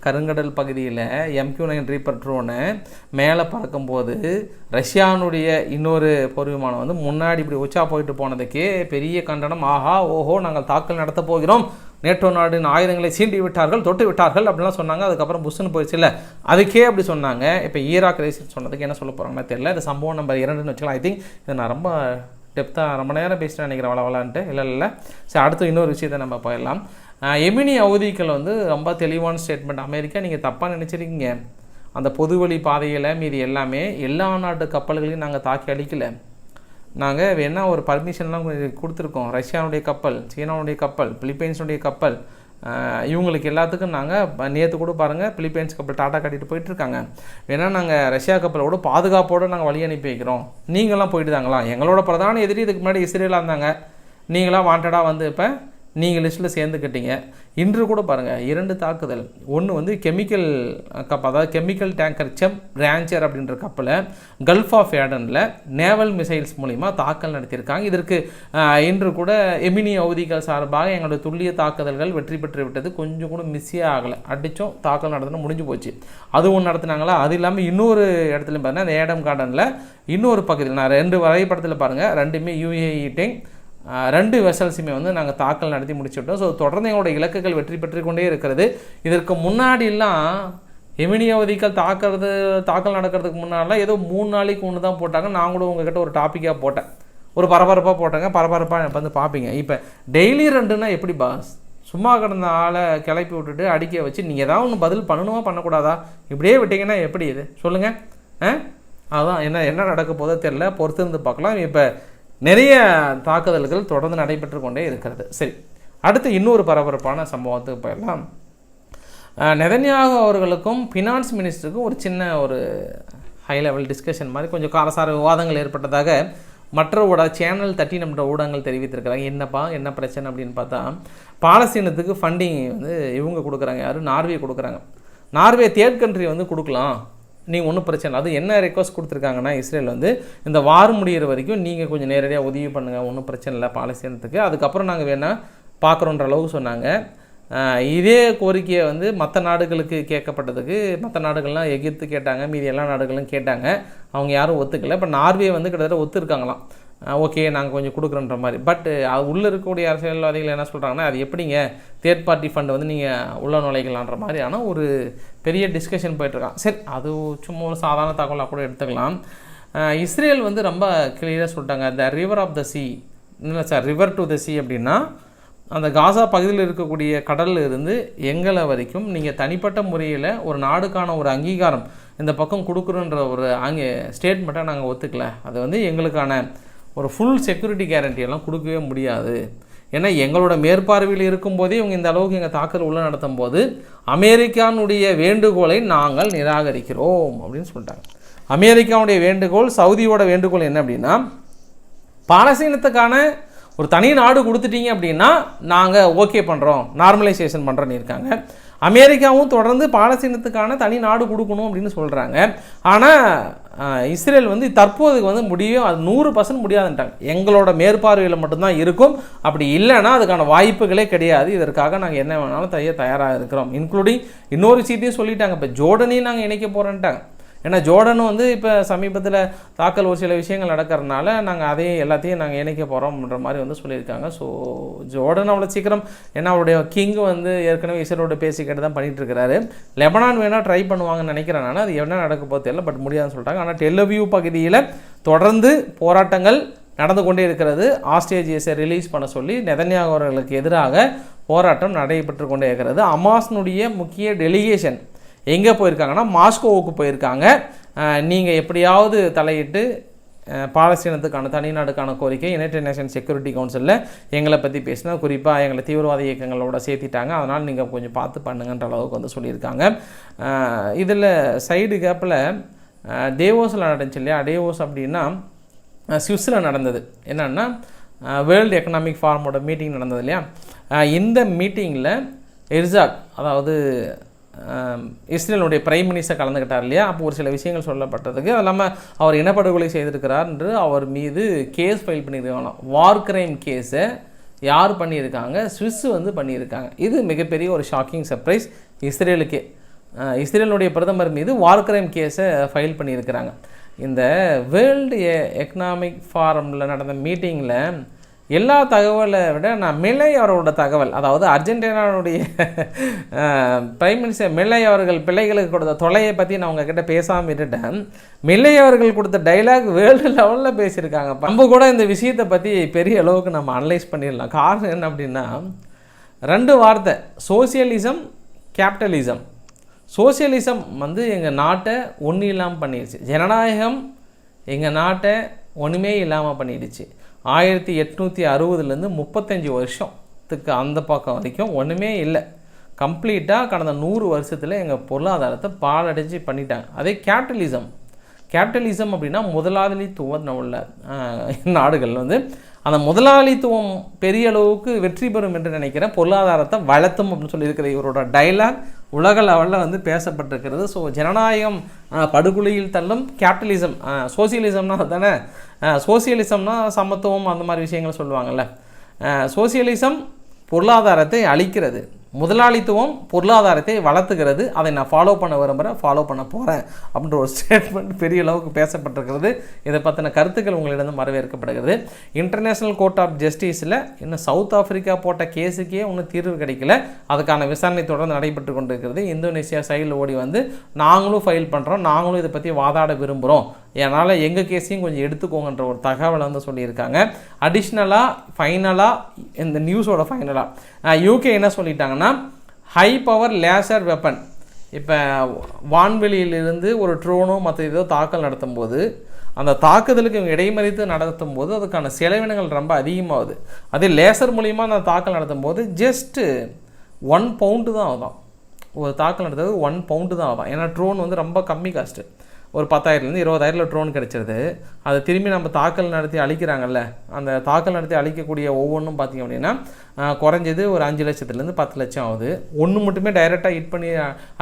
கருங்கடல் பகுதியில் எம்கியூ நைன் ரீப்பர் ட்ரோனு மேலே பறக்கும்போது ரஷ்யானுடைய இன்னொரு போர் விமானம் வந்து முன்னாடி இப்படி உச்சா போயிட்டு போனதுக்கே பெரிய கண்டனம் ஆஹா ஓஹோ நாங்கள் தாக்கல் நடத்த போகிறோம். நேட்டோ நாடின் ஆயுதங்களை சீண்டி விட்டார்கள் தொட்டு விட்டார்கள் அப்படிலாம் சொன்னாங்க. அதுக்கப்புறம் புஷ்ஷுன்னு போயிடுச்சுல்ல அதுக்கே அப்படி சொன்னாங்க. இப்போ ஈராக் ரேசில் சொன்னதுக்கு என்ன சொல்ல போகிறாங்கன்னா தெரியல. இது சம்பவம் நம்பர் இரண்டுன்னு வச்சுக்கலாம். ஐ திங்க் இதை நான் ரொம்ப டெப்த்தாக ரொம்ப நேரம் பேசிட்டு நினைக்கிறேன் வளவலான்ட்டு இல்லை இல்லை சரி அடுத்து இன்னொரு விஷயத்தை நம்ம போயிடலாம். எமினி அவதிகள் வந்து ரொம்ப தெளிவான ஸ்டேட்மெண்ட் அமெரிக்கா நீங்கள் தப்பாக நினச்சிருக்கீங்க. அந்த பொதுவழி பாதையில் மீது எல்லாமே எல்லா நாட்டு கப்பல்களையும் நாங்கள் தாக்கி அடிக்கலை. நாங்கள் வேணால் ஒரு பர்மிஷன்லாம் கொடுத்துருக்கோம். ரஷ்யாவுடைய கப்பல் சீனாவுடைய கப்பல் பிலிப்பைன்ஸுடைய கப்பல். இவங்களுக்கு எல்லாத்துக்கும் நாங்கள் நேற்று கூட பாருங்கள் பிலிப்பைன்ஸ் கப்பல் டாட்டா கட்டிட்டு போயிட்டு இருக்காங்க நாங்கள் ரஷ்யா கப்பலோட பாதுகாப்போடு நாங்கள் வழி அனுப்பி வைக்கிறோம். நீங்களாம் போயிட்டு தாங்களா? எங்களோட பிரதான எதிரி இதுக்கு முன்னாடி இஸ்ரேலாக இருந்தாங்க. நீங்களாம் வாண்டடாக வந்து இப்போ நீங்கள் லிஸ்ட்டில் சேர்ந்துக்கிட்டீங்க. இன்று கூட பாருங்கள் இரண்டு தாக்குதல். ஒன்று வந்து கெமிக்கல் கப் அதாவது கெமிக்கல் டேங்கர் செம் ரேஞ்சர் அப்படின்ற கப்பலை கல்ஃப் ஆஃப் ஏடனில் நேவல் மிசைல்ஸ் மூலிமா தாக்கல் நடத்தியிருக்காங்க. இதற்கு இன்று கூட எமினி அவதிகள் சார்பாக எங்களுடைய துல்லிய தாக்குதல்கள் வெற்றி பெற்று விட்டது. கொஞ்சம் கூட மிஸ்ஸே ஆகலை. அடித்தோம் தாக்கல் நடத்தணும் முடிஞ்சு போச்சு. அதுவும் நடத்தினாங்களா? அது இல்லாமல் இன்னொரு இடத்துலையும் பார்த்தீங்கன்னா அந்த ஏடம் கார்டனில் இன்னொரு பகுதியில் நான் ரெண்டு வரைபடத்தில் பாருங்கள் ரெண்டுமே யூஏஇ டெங் ரெண்டு வெசல்ஸுமே வந்து நாங்கள் தாக்கல் நடத்தி முடிச்சுட்டோம். ஸோ தொடர்ந்து எங்களோட இலக்குகள் வெற்றி பெற்று கொண்டே இருக்கிறது. இதற்கு முன்னாடிலாம் எமினியவதிகள் தாக்குறது தாக்கல் நடக்கிறதுக்கு முன்னாடிலாம் ஏதோ மூணு நாளைக்கு ஒன்று தான் போட்டாங்க. நான் கூட உங்ககிட்ட ஒரு டாப்பிக்காக போட்டேன். ஒரு பரபரப்பாக போட்டாங்க. பரபரப்பாக வந்து பார்ப்பீங்க இப்போ டெய்லி ரெண்டுன்னா எப்படி பாஸ் சும்மா கிடந்த ஆளை கிளப்பி விட்டுட்டு அடிக்க வச்சு நீங்கள் ஏதாவது ஒன்று பதில் பண்ணணுமா பண்ணக்கூடாதா? இப்படியே விட்டீங்கன்னா எப்படி இது? சொல்லுங்கள் ஆ? அதுதான் என்ன என்ன நடக்க போதோ தெரில பொறுத்து இருந்து பார்க்கலாம். இப்போ நிறைய தாக்குதல்கள் தொடர்ந்து நடைபெற்று கொண்டே இருக்கிறது. சரி அடுத்து இன்னொரு பரபரப்பான சம்பவத்துக்கு போயிடலாம். நெதன்யாக அவர்களுக்கும் ஃபினான்ஸ் மினிஸ்டருக்கும் ஒரு சின்ன ஒரு ஹை லெவல் டிஸ்கஷன் மாதிரி கொஞ்சம் காரசார விவாதங்கள் ஏற்பட்டதாக மற்ற ஊடக சேனல் தட்டி நம்ம ஊடகங்கள் தெரிவித்திருக்கிறாங்க. என்னப்பா என்ன பிரச்சனை அப்படின்னு பார்த்தா பாலஸ்தீனத்துக்கு ஃபண்டிங் வந்து இவங்க கொடுக்குறாங்க யாரும் நார்வே கொடுக்குறாங்க. நார்வே தேர்ட் கண்ட்ரி வந்து கொடுக்கலாம். நீ ஒன்றும் பிரச்சனை இல்லை. அது என்ன ரெக்வஸ்ட் கொடுத்துருக்காங்கன்னா இஸ்ரேல் வந்து இந்த வார் முடிகிற வரைக்கும் நீங்கள் கொஞ்சம் நேரடியாக உதவி பண்ணுங்கள் ஒன்றும் பிரச்சனை இல்லை பாலஸ்தீனத்துக்கு. அதுக்கப்புறம் நாங்கள் வேணால் பார்க்குறோன்ற அளவுக்கு சொன்னாங்க. இதே கோரிக்கையை வந்து மற்ற நாடுகளுக்கு கேட்கப்பட்டதுக்கு மற்ற நாடுகள்லாம் எகிர்த்து கேட்டாங்க மீதி எல்லா நாடுகளும் கேட்டாங்க. அவங்க யாரும் ஒத்துக்கல. இப்போ நார்வே வந்து கிட்டத்தட்ட ஒத்துருக்காங்களாம். ஓகே நாங்கள் கொஞ்சம் கொடுக்குறோன்ற மாதிரி. பட் அது உள்ளே இருக்கக்கூடிய அரசியல்வாதிகள் என்ன சொல்கிறாங்கன்னா அது எப்படிங்க? தேர்ட் பார்ட்டி ஃபண்ட் வந்து நீங்கள் உள்ள நுழைக்கலான்ற மாதிரி ஆனால் ஒரு பெரிய டிஸ்கஷன் போயிட்டுருக்கான். சரி அது சும்மா ஒரு சாதாரண தகவலாக கூட எடுத்துக்கலாம். இஸ்ரேல் வந்து ரொம்ப கிளியராக சொல்லிட்டாங்க. The river of the sea இல்லை sir river to the sea அப்படின்னா அந்த காசா பகுதியில் இருக்கக்கூடிய கடலில் இருந்து எங்களை வரைக்கும் நீங்கள் தனிப்பட்ட முறையில் ஒரு நாடுக்கான ஒரு அங்கீகாரம் இந்த பக்கம் கொடுக்குறோன்ற ஒரு அங்கே ஸ்டேட்மெண்ட்டை நாங்கள் ஒத்துக்கல. அது வந்து எங்களுக்கான ஒரு ஃபுல் செக்யூரிட்டி கேரண்டி எல்லாம் கொடுக்கவே முடியாது. ஏன்னா எங்களோட மேற்பார்வையில் இருக்கும்போதே இவங்க இந்த அளவுக்கு எங்கள் தாக்குதல் உள்ள நடத்தும் போது அமெரிக்கானுடைய வேண்டுகோளை நாங்கள் நிராகரிக்கிறோம் அப்படின்னு சொல்லிட்டாங்க. அமெரிக்காவுடைய வேண்டுகோள் சவுதியோட வேண்டுகோள் என்ன அப்படின்னா பாலஸ்தீனத்துக்கான ஒரு தனி நாடு கொடுத்துட்டீங்க அப்படின்னா நாங்கள் ஓகே பண்ணுறோம் நார்மலைசேஷன் பண்ணுறோன்னு இருக்காங்க. அமெரிக்காவும் தொடர்ந்து பாலஸ்தீனத்துக்கான தனி நாடு கொடுக்கணும் அப்படின்னு சொல்கிறாங்க ஆனால் இஸ்ரேல் வந்து தற்போதுக்கு வந்து முடியும். அது நூறு பர்சன்ட் முடியாதுன்ட்டாங்க. எங்களோட மேற்பார்வையில் மட்டும்தான் இருக்கும். அப்படி இல்லைன்னா அதுக்கான வாய்ப்புகளே கிடையாது. இதற்காக நாங்கள் என்ன வேணாலும் தைய தயாராக இருக்கிறோம். இன்க்ளூடிங் இன்னொரு விஷயத்தையும் சொல்லிட்டாங்க. இப்போ ஜோர்டனையும் நாங்கள் இணைக்க போகிறோன்ட்டாங்க ஏன்னா ஜோர்டனும் வந்து இப்போ சமீபத்தில் தாக்கல் ஒரு சில விஷயங்கள் நடக்கிறதுனால நாங்கள் அதையும் எல்லாத்தையும் நாங்கள் இணைக்க போகிறோம்ன்ற மாதிரி வந்து சொல்லியிருக்காங்க. ஸோ ஜோர்டன் அவ்வளோ சீக்கிரம் ஏன்னா அவருடைய கிங் வந்து ஏற்கனவே இஸ்ரேலோட பேசிக்கிட்டு தான் பண்ணிகிட்டு இருக்கிறாரு லெபனான் வேணால் ட்ரை பண்ணுவாங்கன்னு நினைக்கிறேன் நான். அது என்ன நடக்க போகிறது தெரியல பட் முடியாதுன்னு சொல்லிட்டாங்க. ஆனால் டெல்லவியூ பகுதியில் தொடர்ந்து போராட்டங்கள் நடந்து கொண்டே இருக்கிறது. ஆஸ்ட்ரேஜியஸை ரிலீஸ் பண்ண சொல்லி நெதன்யாகவர்களுக்கு எதிராக போராட்டம் நடைபெற்று கொண்டே இருக்கிறது. அமாஸ்னுடைய முக்கிய டெலிகேஷன் எங்கே போயிருக்காங்கன்னா மாஸ்கோவுக்கு போயிருக்காங்க. நீங்கள் எப்படியாவது தலையிட்டு பாலஸ்தீனத்துக்கான தனிநாடுக்கான கோரிக்கை யுனைடெட் நேஷன் செக்யூரிட்டி கவுன்சிலில் எங்களை பற்றி பேசினா குறிப்பாக எங்களை தீவிரவாத இயக்கங்களோட சேர்த்திட்டாங்க. அதனால் நீங்கள் கொஞ்சம் பார்த்து பண்ணுங்கன்ற அளவுக்கு வந்து சொல்லியிருக்காங்க. இதில் சைடு கேப்பில் டேவோஸில் நடந்துச்சு இல்லையா? டேவோஸ் அப்படின்னா சுவிஸில் நடந்தது. என்னன்னா வேர்ல்டு எக்கனாமிக் ஃபார்மோட மீட்டிங் நடந்தது இல்லையா? இந்த மீட்டிங்கில் எர்சாக் அதாவது இஸ்ரேலுடைய பிரைம் மினிஸ்டர் கலந்துக்கிட்டார் இல்லையா? அப்போ ஒரு சில விஷயங்கள் சொல்லப்பட்டதுக்கு. அது இல்லாமல் அவர் இனப்படுகொலை செய்திருக்கிறார் என்று அவர் மீது கேஸ் ஃபைல் பண்ணியிருக்காங்க வார் கிரைம் கேஸை யார் பண்ணியிருக்காங்க? சுவிஸ் வந்து பண்ணியிருக்காங்க. இது மிகப்பெரிய ஒரு ஷாக்கிங் சர்ப்ரைஸ் இஸ்ரேலுக்கே. இஸ்ரேலுடைய பிரதமர் மீது வார் கிரைம் கேஸை ஃபைல் பண்ணியிருக்கிறாங்க. இந்த வேர்ல்டு எக்கனாமிக் ஃபாரமில் நடந்த மீட்டிங்கில் எல்லா தகவலை விட நான் மிலை அவரோட தகவல் அதாவது அர்ஜென்டினாவுடைய பிரைம் மினிஸ்டர் மில்லை அவர்கள் பிள்ளைகளுக்கு கொடுத்த தொலையை பற்றி நான் உங்ககிட்ட பேசாமல் விட்டுட்டேன் மில்லை அவர்கள் கொடுத்த டைலாக் வேர்ல்டு லெவலில் பேசியிருக்காங்க. நம்ம கூட இந்த விஷயத்தை பற்றி பெரிய அளவுக்கு நம்ம அனலைஸ் பண்ணிடலாம். காரணம் என்ன அப்படின்னா ரெண்டு வார்த்தை சோசியலிசம் கேபிட்டலிசம் சோசியலிசம் வந்து எங்கள் நாட்டை ஒன்றும் இல்லாமல் பண்ணிடுச்சு. ஜனநாயகம் எங்கள் நாட்டை ஒன்றுமே இல்லாமல் பண்ணிடுச்சு. ஆயிரத்தி எட்நூற்றி அறுபதுலேருந்து முப்பத்தஞ்சு வருஷத்துக்கு அந்த பக்கம் வரைக்கும் ஒன்றுமே இல்லை. கம்ப்ளீட்டாக கடந்த நூறு வருஷத்தில் எங்கள் பொருளாதாரத்தை பாலடைஞ்சு பண்ணிட்டாங்க. அதே கேபிட்டலிசம். கேபிட்டலிசம் அப்படின்னா முதலாளித்துவம் உள்ள நாடுகள் வந்து அந்த முதலாளித்துவம் பெரிய அளவுக்கு வெற்றி பெறும் என்று நினைக்கிறேன் பொருளாதாரத்தை வளர்த்தும் அப்படின்னு சொல்லியிருக்கிற இவரோட டைலாக் உலக லெவலில் வந்து பேசப்பட்டிருக்கிறது. ஸோ ஜனநாயகம் படுகொலையில் தள்ளும் கேபிட்டலிசம் சோசியலிசம்னா தானே சோசியலிசம்னா சமத்துவம் அந்த மாதிரி விஷயங்கள் சொல்லுவாங்கள்ல சோசியலிசம் பொருளாதாரத்தை அழிக்கிறது. முதலாளித்துவம் பொருளாதாரத்தை வளர்த்துக்கிறது. அதை நான் ஃபாலோ பண்ண விரும்புகிறேன் ஃபாலோ பண்ண போகிறேன் அப்படின்ற ஒரு ஸ்டேட்மெண்ட் பெரிய அளவுக்கு பேசப்பட்டிருக்கிறது. இதை பற்றின கருத்துக்கள் உங்களிடம் வரவேற்கப்படுகிறது. இன்டர்நேஷ்னல் கோர்ட் ஆஃப் ஜஸ்டிஸில் இன்னும் சவுத் ஆஃப்ரிக்கா போட்ட கேஸுக்கே ஒன்றும் தீர்வு கிடைக்கல. அதுக்கான விசாரணை தொடர்ந்து நடைபெற்று கொண்டிருக்கிறது. இந்தோனேஷியா சைடில் ஓடி வந்து நாங்களும் ஃபைல் பண்ணுறோம் நாங்களும் இதை பற்றி வாதாட விரும்புகிறோம் அதனால் எங்கள் கேஸையும் கொஞ்சம் எடுத்துக்கோங்கன்ற ஒரு தகவலை வந்து சொல்லியிருக்காங்க. அடிஷ்னலாக ஃபைனலாக இந்த நியூஸோட ஃபைனலாக யூகே என்ன சொல்லிட்டாங்கன்னா ஹை பவர் லேசர் வெப்பன் இப்போ வான்வெளியிலிருந்து ஒரு ட்ரோனோ மற்ற இதோ தாக்கல் நடத்தும் போது அந்த தாக்குதலுக்கு இவங்க இடைமறித்து நடத்தும் போது அதுக்கான செலவினங்கள் ரொம்ப அதிகமாகுது. அதே லேசர் மூலிமா அந்த தாக்கல் நடத்தும் போது ஜஸ்ட்டு ஒன் பவுண்டு தான் ஆகும். ஒரு தாக்கல் நடத்துறது ஒன் பவுண்டு தான் ஆகும். ஏன்னா ட்ரோன் வந்து ரொம்ப கம்மி காஸ்ட்டு ஒரு பத்தாயிரத்துலேருந்து இருபதாயிரத்தில் ட்ரோன் கிடச்சிருது. அதை திரும்பி நம்ம தாக்கல் நடத்தி அழிக்கிறாங்கல்ல அந்த தாக்கல் நடத்தி அழிக்கக்கூடிய ஒவ்வொன்றும் பார்த்திங்க அப்படின்னா குறைஞ்சது ஒரு அஞ்சு லட்சத்துலேருந்து பத்து லட்சம் ஆகுது. ஒன்று மட்டுமே டைரெக்டாக ஹிட் பண்ணி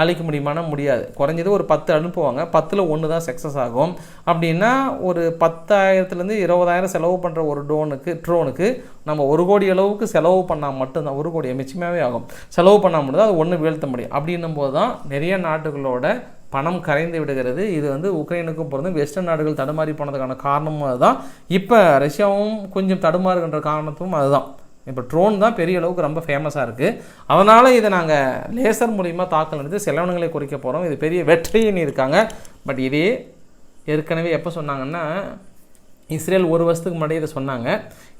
அழிக்க முடியுமானா முடியாது. குறைஞ்சது ஒரு பத்து அனுப்புவாங்க. பத்தில் ஒன்று தான் சக்ஸஸ் ஆகும். அப்படின்னா ஒரு பத்தாயிரத்துலேருந்து இருபதாயிரம் செலவு பண்ணுற ஒரு ட்ரோனுக்கு ட்ரோனுக்கு நம்ம ஒரு கோடி அளவுக்கு செலவு பண்ணால் மட்டும்தான் ஒரு கோடி மிச்சமாகவே ஆகும். செலவு பண்ணால் மட்டும்தான் அது ஒன்று வீழ்த்த முடியும். அப்படின்னும் போது தான் நிறைய நாடுகளோட பணம் கரைந்து விடுகிறது. இது வந்து உக்ரைனுக்கும் பொருந்தும். வெஸ்டர்ன் நாடுகள் தடுமாறி போனதுக்கான காரணமும் அதுதான். இப்போ ரஷ்யாவும் கொஞ்சம் தடுமாறுகின்ற காரணத்தும் அதுதான். இப்போ ட்ரோன் தான் பெரிய அளவுக்கு ரொம்ப ஃபேமஸாக இருக்குது அதனால் இதை நாங்கள் லேசர் மூலிமா தாக்கல் நடத்தி செலவினங்களை குறைக்க போகிறோம் இது பெரிய வெற்றின்னு இருக்காங்க. பட் இதே ஏற்கனவே எப்போ சொன்னாங்கன்னா இஸ்ரேல் ஒரு வருஷத்துக்கு முன்னாடி இதை சொன்னாங்க.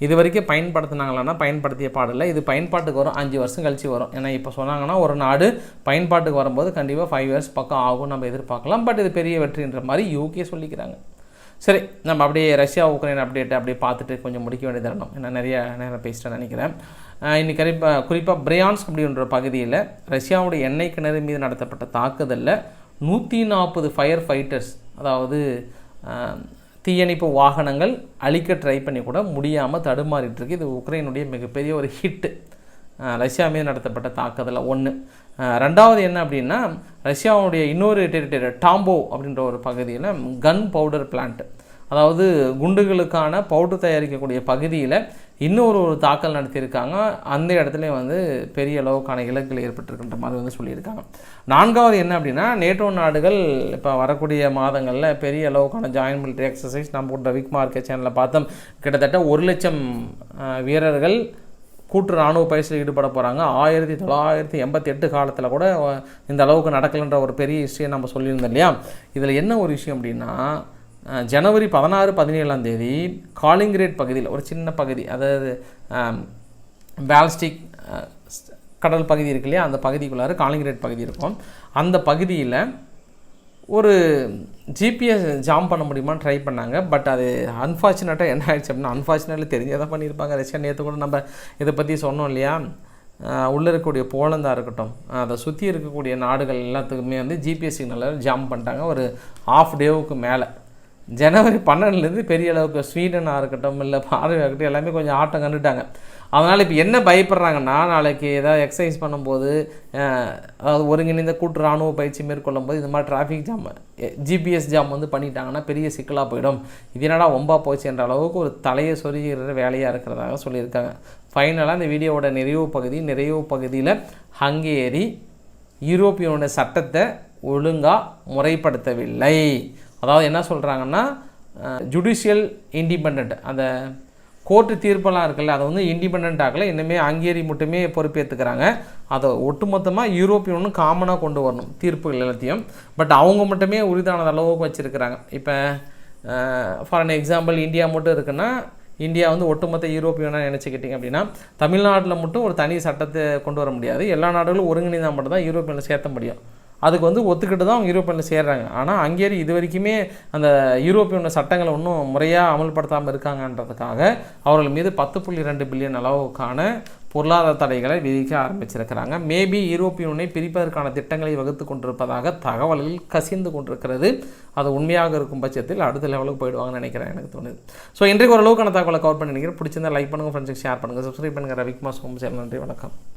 இது வரைக்கும் பயன்படுத்தினாங்களான்னா பயன்படுத்திய பாடல இது பயன்பாட்டுக்கு வரும். அஞ்சு வருஷம் கழிச்சு வரும். ஏன்னா இப்போ சொன்னாங்கன்னா ஒரு நாடு பயன்பாட்டுக்கு வரும்போது கண்டிப்பாக ஃபைவ் இயர்ஸ் பக்கம் ஆகும் நம்ம எதிர்பார்க்கலாம். பட் இது பெரிய வெற்றின்ற மாதிரி யூகே சொல்லிக்கிறாங்க. சரி நம்ம அப்படியே ரஷ்யா உக்ரைன் அப்டேட் அப்படியே பார்த்துட்டு கொஞ்சம் முடிக்க வேண்டியது தரணும் ஏன்னா நிறைய நேரம் பேசிட்டேன் நினைக்கிறேன். இன்னைக்கு குறிப்பாக குறிப்பாக பிரியான்ஸ் அப்படின்ற பகுதியில் ரஷ்யாவுடைய எண்ணெய் கிணறு மீது நடத்தப்பட்ட தாக்குதலில் நூற்றி நாற்பது ஃபயர் ஃபைட்டர்ஸ் அதாவது தீயணைப்பு வாகனங்கள் அழிக்க ட்ரை பண்ணி கூட முடியாமல் தடுமாறிட்டு இருக்கு இது உக்ரைனுடைய மிகப்பெரிய ஒரு ஹிட்டு ரஷ்யா மீது நடத்தப்பட்ட தாக்குதலில் ஒன்று ரெண்டாவது என்ன அப்படின்னா ரஷ்யாவுடைய இன்னொரு டெரிட்டரி டாம்போ அப்படின்ற ஒரு பகுதியில் கன் பவுடர் பிளான்ட் அதாவது குண்டுகளுக்கான பவுடர் தயாரிக்கக்கூடிய பகுதியில் இன்னொரு ஒரு தாக்கல் நடத்தியிருக்காங்க. அந்த இடத்துலையும் வந்து பெரிய அளவுக்கான இலக்குகள் ஏற்பட்டிருக்கின்ற மாதிரி வந்து சொல்லியிருக்காங்க. நான்காவது என்ன அப்படின்னா நேட்டோ நாடுகள் இப்போ வரக்கூடிய மாதங்களில் பெரிய அளவுக்கான ஜாயின் மிலிட்ரி எக்ஸசைஸ் நம்ம கூட விக் மார்க்கெட் சேனலில் பார்த்தோம். கிட்டத்தட்ட ஒரு லட்சம் வீரர்கள் கூட்டு ராணுவ பயிற்சியில் ஈடுபட போகிறாங்க ஆயிரத்தி தொள்ளாயிரத்தி எண்பத்தி எட்டு காலத்தில் கூட இந்த அளவுக்கு நடக்கலைன்ற ஒரு பெரிய விஷயம் நம்ம சொல்லியிருந்தோம் இல்லையா? இதில் என்ன ஒரு விஷயம் அப்படின்னா ஜனவரி பதினாறு பதினேழாம் தேதி காலிங்கிரேட் பகுதியில் ஒரு சின்ன பகுதி அதாவது பேல்ஸ்டிக் கடல் பகுதி இருக்கு இல்லையா அந்த பகுதிக்குள்ளார காலிங்கிரேட் பகுதி இருக்கும். அந்த பகுதியில் ஒரு ஜிபிஎஸ் ஜாம் பண்ண முடியுமான்னு ட்ரை பண்ணாங்க. பட் அது அன்ஃபார்ச்சுனேட்டாக என்ன ஆயிடுச்சு அப்படின்னா அன்ஃபார்ச்சுனேட்லி தெரிஞ்சே தான் பண்ணியிருப்பாங்க. ரஷ்யா நேற்று கூட நம்ம இதை பற்றி சொன்னோம் இல்லையா? உள்ளே இருக்கக்கூடிய போலந்தாக இருக்கட்டும். அதை சுற்றி இருக்கக்கூடிய நாடுகள் எல்லாத்துக்குமே வந்து ஜிபிஎஸ் சிக்னலில் ஜாம் பண்ணிட்டாங்க. ஒரு ஆஃப் டேவுக்கு மேலே. ஜனவரி பன்னெண்டுலேருந்து பெரிய அளவுக்கு ஸ்வீடனாக இருக்கட்டும் இல்லை பார்வையாக இருக்கட்டும் எல்லாமே கொஞ்சம் ஆட்டம் கண்டுட்டாங்க. அதனால் இப்போ என்ன பயப்படுறாங்கன்னா நாளைக்கு ஏதாவது எக்ஸசைஸ் பண்ணும்போது அதாவது ஒருங்கிணைந்த கூட்டு ராணுவ பயிற்சி மேற்கொள்ளும் போது இந்த மாதிரி டிராஃபிக் ஜாம் ஜிபிஎஸ் ஜாம் வந்து பண்ணிட்டாங்கன்னா பெரிய சிக்கலாக போயிடும். இது என்னடா ஒம்பா போச்சு என்ற அளவுக்கு ஒரு தலையை சொருகிற வேலையாக இருக்கிறதாக சொல்லியிருக்காங்க. ஃபைனலாக இந்த வீடியோவோட நிறைவு பகுதி நிறைவு பகுதியில் ஹங்கேரி யூரோப்பியனுடைய சட்டத்தை ஒழுங்காக முறைப்படுத்தவில்லை. அதாவது என்ன சொல்கிறாங்கன்னா ஜுடிஷியல் இண்டிபெண்ட் அந்த கோர்ட்டு தீர்ப்பெல்லாம் இருக்குல்ல அதை வந்து இண்டிபெண்ட் ஆகலை இன்னுமே ஹங்கேரி மட்டுமே பொறுப்பேற்றுக்கிறாங்க அதை ஒட்டுமொத்தமாக யூரோப்பியனும் காமனாக கொண்டு வரணும் தீர்ப்புகள் எல்லாத்தையும். பட் அவங்க மட்டுமே உரிதானது அளவுக்கு வச்சுருக்கிறாங்க. இப்போ ஃபார் அன் எக்ஸாம்பிள் இந்தியா மட்டும் இருக்குன்னா இந்தியா வந்து ஒட்டுமொத்த யூரோப்பியனாக நினச்சிக்கிட்டிங்க அப்படின்னா தமிழ்நாட்டில் மட்டும் ஒரு தனி சட்டத்தை கொண்டு வர முடியாது. எல்லா நாடுகளும் ஒருங்கிணைந்தால் மட்டும் தான் யூரோப்பியனில் சேர்த்த முடியும். அதுக்கு வந்து ஒத்துக்கிட்டு தான் அவங்க யூரோப்பியனில் சேர்றாங்க. ஆனால் ஹங்கேரி இது வரைக்குமே அந்த யூரோப்பியன் சட்டங்களை இன்னும் முறையாக அமல்படுத்தாமல் இருக்காங்கன்றதுக்காக அவர்கள் மீது பத்து புள்ளி ரெண்டு பில்லியன் அளவுக்கான பொருளாதார தடைகளை விதிக்க ஆரம்பிச்சிருக்கிறாங்க. மேபி யூரோப்பியனை பிரிப்பதற்கான திட்டங்களை வகுத்து கொண்டிருப்பதாக தகவல்கள் கசிந்து கொண்டிருக்கிறது. அது உண்மையாக இருக்கும் பட்சத்தில் அடுத்த லெவலுக்கு போயிடுவாங்கன்னு நினைக்கிறேன் எனக்கு தோணுது. ஸோ இன்றைக்கு ஓரளவுக்கான தகவலை கவர் பண்ணி நினைக்கிறேன். பிடிச்சிருந்தா லைக் பண்ணுங்கள் ஃப்ரெண்ட்ஸுக்கு ஷேர் பண்ணுங்கள் சப்ஸ்கிரைப் பண்ணுங்கள் ரவிக்குமார் சோமசேர் நன்றி வணக்கம்.